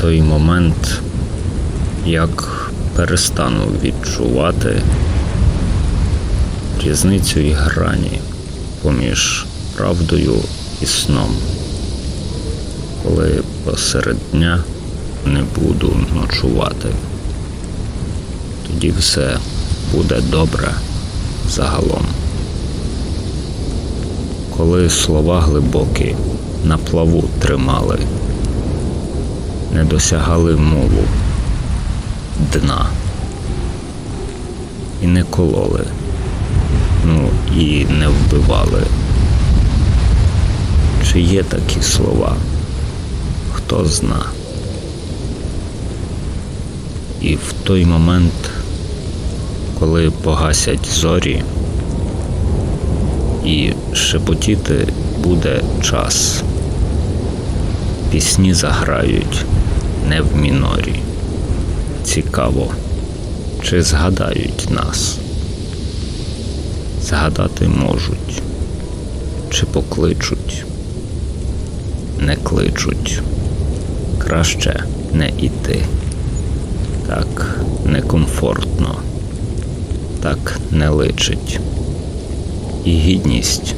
той момент, як перестану відчувати різницю і грані поміж правдою і сном, коли посеред дня не буду ночувати. Тоді все буде добре загалом. Коли слова глибокі на плаву тримали, не досягали мову дна і не кололи, ну і не вбивали. Чи є такі слова? Хто зна? І в той момент, коли погасять зорі, і шепотіти буде час. Пісні заграють не в мінорі. Цікаво, чи згадають нас? Згадати можуть, чи покличуть, не кличуть. Краще не іти. Так некомфортно, так не личить. І гідність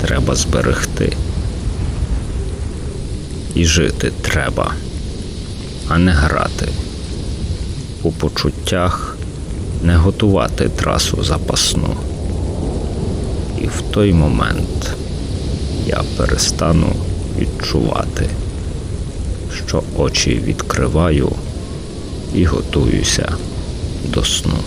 треба зберегти. І жити треба, а не грати. У почуттях не готувати трасу запасну. І в той момент я перестану відчувати, що очі відкриваю і готуюся до сну.